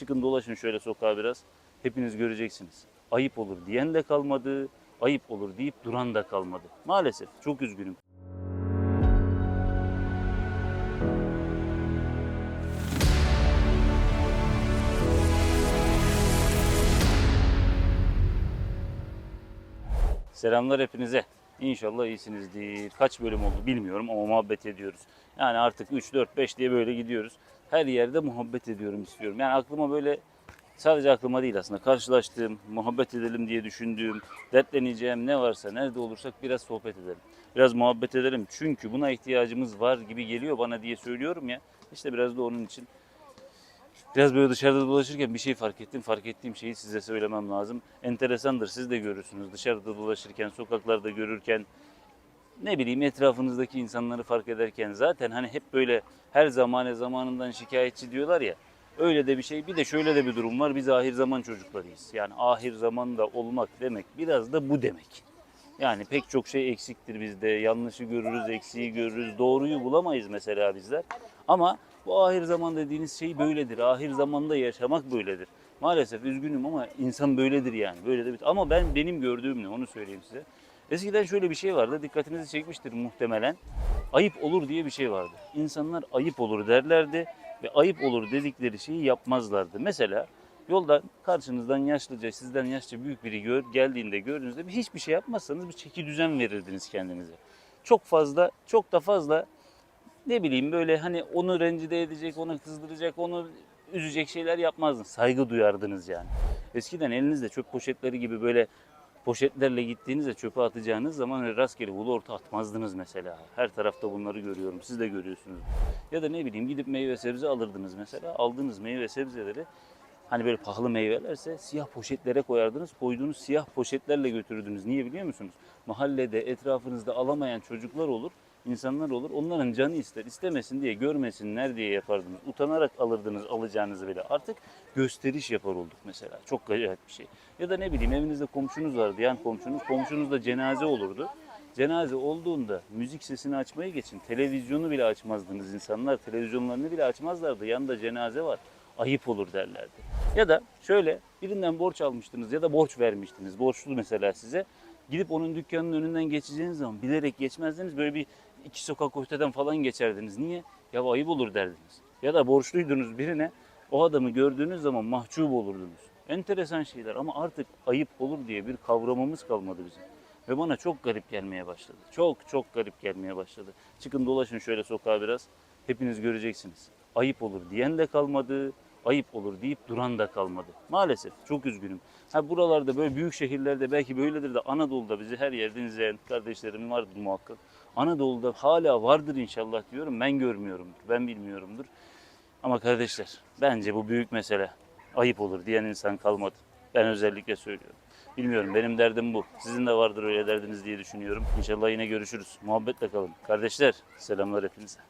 Çıkın dolaşın şöyle sokağa biraz. Hepiniz göreceksiniz. Ayıp olur diyen de kalmadı, ayıp olur deyip duran da kalmadı. Maalesef çok üzgünüm. Selamlar hepinize. İnşallah iyisinizdir. Kaç bölüm oldu bilmiyorum ama muhabbet ediyoruz. Yani artık 3, 4, 5 diye böyle gidiyoruz. Her yerde muhabbet ediyorum istiyorum. Yani aklıma böyle sadece aklıma değil aslında karşılaştığım, muhabbet edelim diye düşündüğüm, dertleneceğim ne varsa nerede olursak biraz sohbet edelim. Biraz muhabbet edelim. Çünkü buna ihtiyacımız var gibi geliyor bana diye söylüyorum ya. İşte biraz da onun için Biraz böyle dışarıda dolaşırken bir şey fark ettim. Fark ettiğim şeyi size söylemem lazım. Enteresandır siz de görürsünüz. Dışarıda dolaşırken, sokaklarda görürken, ne bileyim etrafınızdaki insanları fark ederken zaten hani hep böyle her zamane zamanından şikayetçi diyorlar ya. Öyle de bir şey. Bir de şöyle de bir durum var. Biz ahir zaman çocuklarıyız. Yani ahir zamanda olmak demek biraz da bu demek. Yani pek çok şey eksiktir bizde. Yanlışı görürüz, eksiği görürüz. Doğruyu bulamayız mesela bizler. Ama bu ahir zaman dediğiniz şey böyledir. Ahir zamanda yaşamak böyledir. Maalesef üzgünüm ama insan böyledir yani. Böyle de bir... Ama ben benim gördüğüm ne onu söyleyeyim size. Eskiden şöyle bir şey vardı. Dikkatinizi çekmiştir muhtemelen. Ayıp olur diye bir şey vardı. İnsanlar ayıp olur derlerdi ve ayıp olur dedikleri şeyi yapmazlardı. Mesela yolda karşınızdan yaşlıca, sizden yaşça büyük biri gör, geldiğinde gördüğünüzde bir hiçbir şey yapmazsanız bir çeki düzen verirdiniz kendinize. Çok fazla, çok da fazla ne bileyim böyle hani onu rencide edecek, onu kızdıracak, onu üzecek şeyler yapmazdınız. Saygı duyardınız yani. Eskiden elinizde çöp poşetleri gibi böyle poşetlerle gittiğinizde çöpe atacağınız zaman öyle rastgele ulu orta atmazdınız mesela. Her tarafta bunları görüyorum. Siz de görüyorsunuz. Ya da ne bileyim gidip meyve sebze alırdınız mesela. Aldığınız meyve sebzeleri hani böyle pahalı meyvelerse siyah poşetlere koyardınız. Koyduğunuz siyah poşetlerle götürürdünüz. Niye biliyor musunuz? Mahallede etrafınızda alamayan çocuklar olur insanlar olur. Onların canı ister. istemesin diye, görmesinler diye yapardınız. Utanarak alırdınız alacağınızı bile. Artık gösteriş yapar olduk mesela. Çok acayip bir şey. Ya da ne bileyim evinizde komşunuz vardı. Yan komşunuz. Komşunuzda cenaze olurdu. Cenaze olduğunda müzik sesini açmayı geçin. Televizyonu bile açmazdınız insanlar. Televizyonlarını bile açmazlardı. Yanında cenaze var. Ayıp olur derlerdi. Ya da şöyle birinden borç almıştınız ya da borç vermiştiniz. Borçlu mesela size. Gidip onun dükkanının önünden geçeceğiniz zaman bilerek geçmezdiniz. Böyle bir iki sokak öteden falan geçerdiniz. Niye? Ya ayıp olur derdiniz. Ya da borçluydunuz birine o adamı gördüğünüz zaman mahcup olurdunuz. Enteresan şeyler ama artık ayıp olur diye bir kavramımız kalmadı bizim. Ve bana çok garip gelmeye başladı. Çok çok garip gelmeye başladı. Çıkın dolaşın şöyle sokağa biraz. Hepiniz göreceksiniz. Ayıp olur diyen de kalmadı. Ayıp olur deyip duran da kalmadı. Maalesef çok üzgünüm. Ha buralarda böyle büyük şehirlerde belki böyledir de Anadolu'da bizi her yerden izleyen kardeşlerim vardır muhakkak. Anadolu'da hala vardır inşallah diyorum. Ben görmüyorumdur. Ben bilmiyorumdur. Ama kardeşler bence bu büyük mesele. Ayıp olur diyen insan kalmadı. Ben özellikle söylüyorum. Bilmiyorum benim derdim bu. Sizin de vardır öyle derdiniz diye düşünüyorum. İnşallah yine görüşürüz. Muhabbetle kalın. Kardeşler selamlar hepinize.